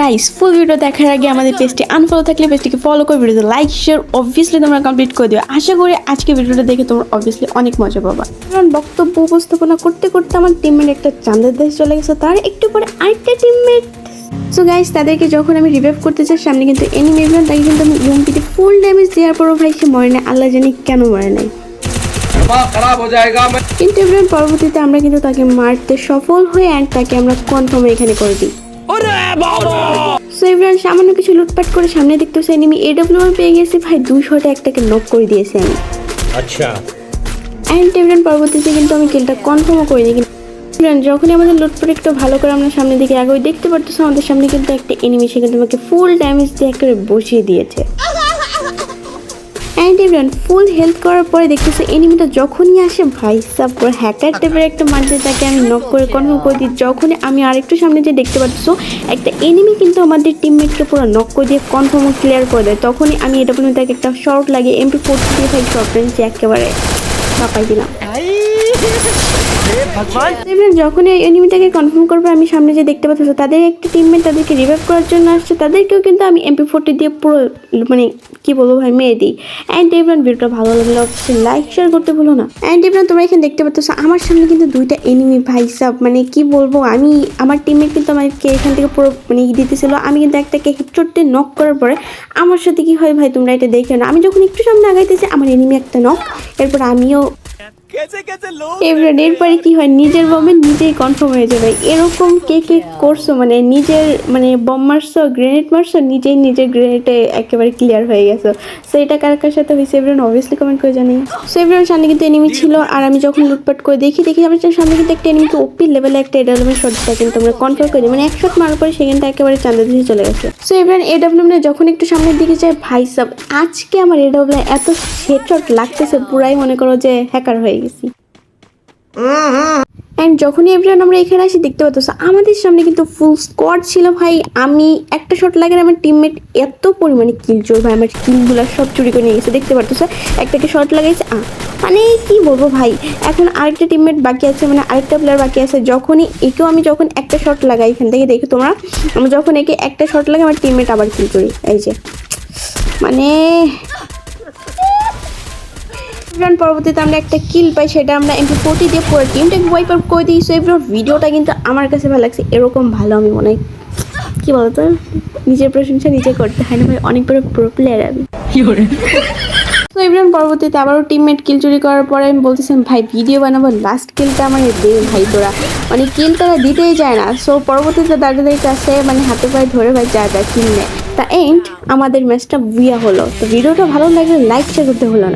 Guys full video দেখার আগে আমাদের পেজটি আনফলো থাকলে পেজটিকে ফলো করে ভিডিওতে লাইক শেয়ার অবভিয়াসলি তোমরা কমপ্লিট করে দিও। আশা করি আজকে ভিডিওটা দেখে তোমরা অবভিয়াসলি অনেক মজা পাবা। কারণ বক্তব্য উপস্থাপনা করতে করতে আমার টিমমেট একটা চাঁদের দেশ চলে গেছে তার একটু পরে আরেকটা টিমমেট সো গাইস তাদেরকে যখন আমি রিভাইভ করতে চাই সামনে কিন্তু এনিমি এগুলো তাকে কিন্তু আমি ইউমপিতে ফুল ড্যামেজ দেওয়ার পরও ভাই সে মরে না আল্লাহ জানি কেন মরে নাই। কিন্তু পরবর্তীতে আমরা কিন্তু তাকে মারতে সফল হয়ে অ্যান্ড তাকে আমরা কনফার্ম এখানে করে দিই। বাবা! সামান্য কিছু লুটপাট করে সামনে দেখতেছে এনিমি এডব্লিউআর পেয়ে গেছে। ভাই দুই শটে একটাকে নক করে দিয়েছি আমি। আচ্ছা। অ্যান্ড টেবলেন পরবর্তীতে কিন্তু আমি কিলটা কনফার্মও করিনি। কিন্তু যখনই আমাদের লুটপাট একটু ভালো করে আমরা সামনের দিকে আগে দেখতে পারতেছি আমাদের সামনে কিন্তু একটা এনিমি সে কিন্তু আমাকে ফুল ড্যামেজ দিয়ে একেবারে বসিয়ে দিয়েছে। অ্যান্ড এভরিওয়ান ফুল হেল্প করার পরে দেখতেছি এনিমিটা যখনই আসে, ভাই সাব করে হ্যাকার টাইপের একটা মারতে তাকে আমি নক করে কনফার্ম করে দিই। যখনই আমি আরেকটু সামনে যে দেখতে পাচ্ছ, একটা এনিমি কিন্তু আমাদের টিমমেটকে পুরো নক করে দিয়ে কনফার্ম ক্লিয়ার করে দেয়। তখনই আমি এটা পর্যন্ত তাকে একটা শর্ট লাগে এমপি ফোর্টি দিয়ে থাকি শর্ট রেঞ্জ একেবারে চাপাই দিলাম। এবার যখন এই এনিমিটাকে কনফার্ম করব আমি সামনে যে দেখতে পাচ্ছি তাদের একটা টিমমেট তাদেরকে রিভাইভ করার জন্য আসছে। তাদেরকেও কিন্তু আমি এমপি ফোর্টি দিয়ে পুরো মানে কি বলব ভাই মেরে দিই। অ্যান্ড এবার ভিডিওটা ভালো লাগলে অবশ্যই লাইক শেয়ার করতে ভুলো না। অ্যান্ড এবার তোমরা এখানে দেখতে পাচ্ছ আমার সামনে কিন্তু দুইটা এনিমি ভাই সাব মানে কি বলব আমি আমার টিমমেট কিন্তু আমাকে এখান থেকে পুরো মানে দিতেছিল। আমি কিন্তু একটাকে হেডশট দিয়ে নক করার পরে আমার সাথে কি হয় ভাই তোমরা এটা দেখে না। আমি যখন একটু সামনে আগাইতেছি আমার এনিমি একটা নক এরপর আমিও এবার এরপরে কি হয়? নিজের বমে নিজেই কনফার্ম হয়ে যাবে। এরকম কে কে করছ? মানে নিজের মানে বম মারছো গ্রেনেড মারছো নিজেই নিজের গ্রেনেডে একেবারে ক্লিয়ার হয়ে গেছো। সো এটা কার কার সাথে হয়েছে এবার অবভিয়াসলি কমেন্ট করে জানি সো এবার সামনে কিন্তু এনিমি ছিল আর আমি যখন লুটপাট করে দেখি দেখি আমার সামনে কিন্তু একটা এনিমিকে ওপি লেভেলে একটা এডালমের শটটা কিন্তু আমরা কন্ট্রোল করি মানে এক শট মারার পরে সেখানটা একেবারে চাঁদা দিয়ে চলে গেছে। সো এবার এডাব্লিউ যখন একটু সামনের দিকে যায় ভাই সাব আজকে আমার এডাব্লিউ এত হেডশট লাগতেছে পুরাই মনে করো যে হ্যাকার হয়ে গেছি অ্যান্ড যখনই এভরিওয়ান আমরা এখানে আসি, দেখতে পাচ্ছ আমাদের সামনে কিন্তু ফুল স্কোয়াড ছিল। ভাই, আমি একটা শট লাগে আমার টিমমেট এত পরিমাণে কিল চোর ভাই, আমার কিলগুলো সব চুরি করে নিয়ে গেছে, দেখতে পাচ্ছ? একটাকে শট লাগাইছে আ মানে কি বলব ভাই? এখন আরেকটা টিমমেট বাকি আছে মানে আরেকটা প্লেয়ার বাকি আছে। যখনই একেও আমি যখন একটা শট লাগাই এখান থেকে, দেখো তোমরা, আমি যখন একে একটা শট লাগে আমার টিমমেট আবার কিল করি। এই যে মানে রান পরবর্তীতে আমরা একটা কিল পাই সেটা আমরা এমপি ফোর্টি দিয়ে পুরো টিমটাকে ওয়াইপ আউট করে দিই সো এবার ভিডিওটা কিন্তু আমার কাছে ভালো লাগছে। এরকম ভালো আমি মনে হয় কি বলতো? নিজের প্রশংসা নিজে করতে হয় না ভাই অনেক বড় প্রো প্লেয়ার আমি। তো এবার পরবর্তীতে আবারও টিমমেট কিল চুরি করার পরে আমি বলতেছিলাম ভাই ভিডিও বানাবো লাস্ট কিলটা আমার দে ভাই তোরা। মানে কিল তারা দিতেই যায় না। সো পরবর্তীতে দাদাদের কাছে মানে হাতে পায়ে ধরে ভাই যা যা কিল নেয় তা এন্ড আমাদের ম্যাচটা বুয়া হলো। তো ভিডিওটা ভালো লাগলে লাইক শেয়ার করতে হলো না।